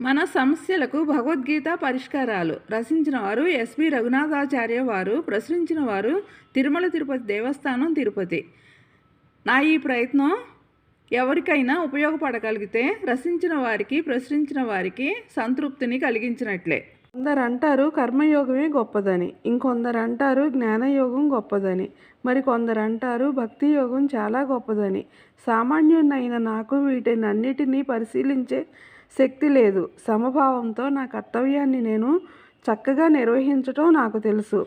మన సమస్యలకు భగవద్గీత పరిష్కారాలు. రచించిన వారు ఎస్వి రఘునాథాచార్య వారు ప్రచురించిన వారు తిరుమల తిరుపతి దేవస్థానం తిరుపతి. నా ఈ ప్రయత్నం ఎవరికైనా ఉపయోగపడగలిగితే రచించిన వారికి ప్రచురించిన వారికి సంతృప్తిని కలిగించినట్లే. కొందరు అంటారు కర్మయోగమే గొప్పదని ఇంకొందరు అంటారు జ్ఞానయోగం గొప్పదని మరి కొందరు అంటారు భక్తి యోగం చాలా గొప్పదని. సామాన్యునైన నాకు వీటినన్నిటినీ పరిశీలించే శక్తి లేదు. సమభావంతో నా కర్తవ్యాన్ని నేను చక్కగా నిర్వహించటం నాకు తెలుసు.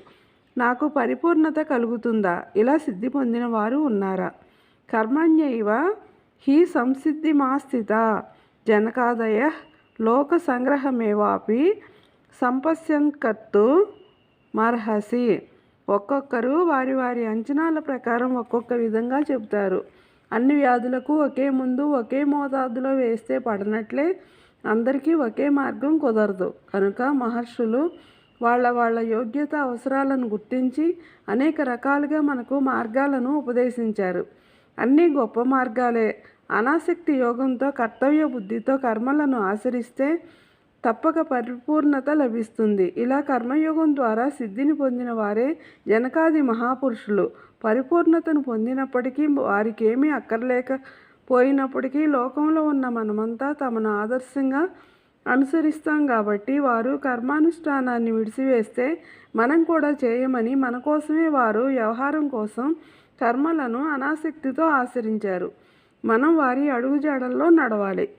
నాకు పరిపూర్ణత కలుగుతుందా? ఇలా సిద్ధి పొందిన వారు ఉన్నారా? కర్మణ్యైవ హి సంసిద్ధి మాస్థిత జనకాదయ లోక సంగ్రహమేవాపి సంపశ్యన్కర్తు మర్హసి. ఒక్కొక్కరు వారి వారి అంచనాల ప్రకారం ఒక్కొక్క విధంగా చెబుతారు. అన్ని వ్యాధులకు ఒకే ముందు ఒకే మోతాదులో వేస్తే పడినట్లే అందరికీ ఒకే మార్గం కుదరదు. కనుక మహర్షులు వాళ్ళ వాళ్ళ యోగ్యత అవసరాలను గుర్తించి అనేక రకాలుగా మనకు మార్గాలను ఉపదేశించారు. అన్నీ గొప్ప మార్గాలే. అనాసక్తి యోగంతో కర్తవ్య బుద్ధితో కర్మలను ఆచరిస్తే తప్పక పరిపూర్ణత లభిస్తుంది. ఇలా కర్మయోగం ద్వారా సిద్ధిని పొందిన వారే జనకాది మహాపురుషులు. పరిపూర్ణతను పొందినప్పటికీ వారికేమీ అక్కర్లేకపోయినప్పటికీ లోకంలో ఉన్న మనమంతా తమను ఆదర్శంగా అనుసరిస్తాం కాబట్టి వారు కర్మానుష్ఠానాన్ని విడిచివేస్తే మనం కూడా చేయమని మన కోసమే వారు వ్యవహారం కోసం కర్మలను అనాసక్తితో ఆచరించారు. మనం వారి అడుగుజాడల్లో నడవాలి.